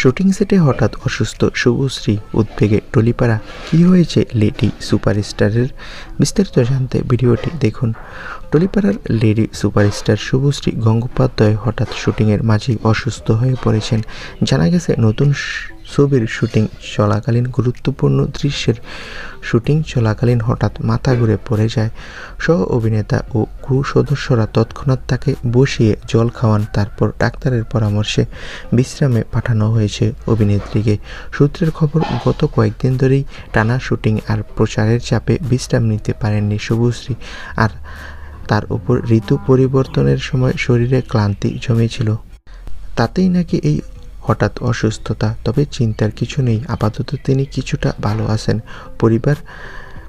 Shooting সেটে হঠাৎ অসুস্থ শুভশ্রী উদ্বেগে টলিপাড়া। কি হয়েছে লেডি সুপারস্টারের? বিস্তারিত জানতে ভিডিওটি দেখুন। টলিপাড়ার লেডি সুপারস্টার শুভশ্রী গঙ্গোপাধ্যায় হঠাৎ শুটিংয়ের মাঝেই অসুস্থ হয়ে পড়েছেন। জানা গেছে নতুন ছবির শুটিং চলাকালীন গুরুত্বপূর্ণ দৃশ্যের শুটিং চলাকালীন হঠাৎ মাথা ঘুরে পড়ে যায়। সহ অভিনেতা ও ক্রু সদস্যরা তৎক্ষণাৎ তাকে বসিয়ে জল খাওয়ান, তারপর ডাক্তারের পরামর্শে বিশ্রামে পাঠানো হয়েছে অভিনেত্রীকে। সূত্রের খবর, গত কয়েকদিন ধরেই টানা শুটিং আর প্রচারের চাপে বিশ্রাম নিতে পারেননি শুভশ্রী আর তার উপর ঋতু পরিবর্তনের সময় শরীরে ক্লান্তি জমেছিল। তাতেই নাকি এই হঠাৎ অসুস্থতা, তবে চিন্তার কিছু নেই। আপাতত তিনি কিছুটা ভালো আছেন। পরিবার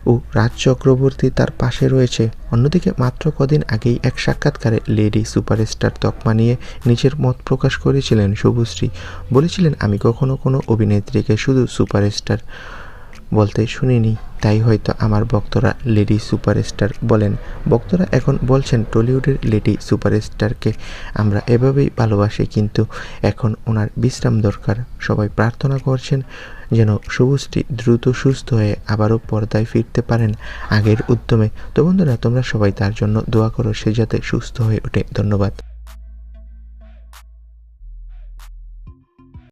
ও রাজ চক্রবর্তী তার পাশে রয়েছে। অন্যদিকে মাত্র কদিন আগেই এক সাক্ষাৎকারে লেডি সুপারস্টার তকমা নিয়ে নিজের মত প্রকাশ করেছিলেন শুভশ্রী বলেছিলেন, আমি কখনো কোনো অভিনেত্রীকে শুধু সুপারস্টার বলতে শুনিনি। তাই হয়তো আমার বক্তরা লেডি সুপারস্টার বলেন। বক্তরা এখন বলছেন টলিউডের লেডি সুপারস্টারকে। আমরা এভাবেই ভালোবাসি, কিন্তু এখন ওনার বিশ্রাম দরকার। সবাই প্রার্থনা করছেন যেন শুভশ্রী দ্রুত সুস্থ হয়ে আবারও পর্দায় ফিরতে পারেন আগের উদ্যমে। তো বন্ধুরা, তোমরা সবাই তার জন্য দোয়া করো, সে যাতে সুস্থ হয়ে ওঠে। ধন্যবাদ।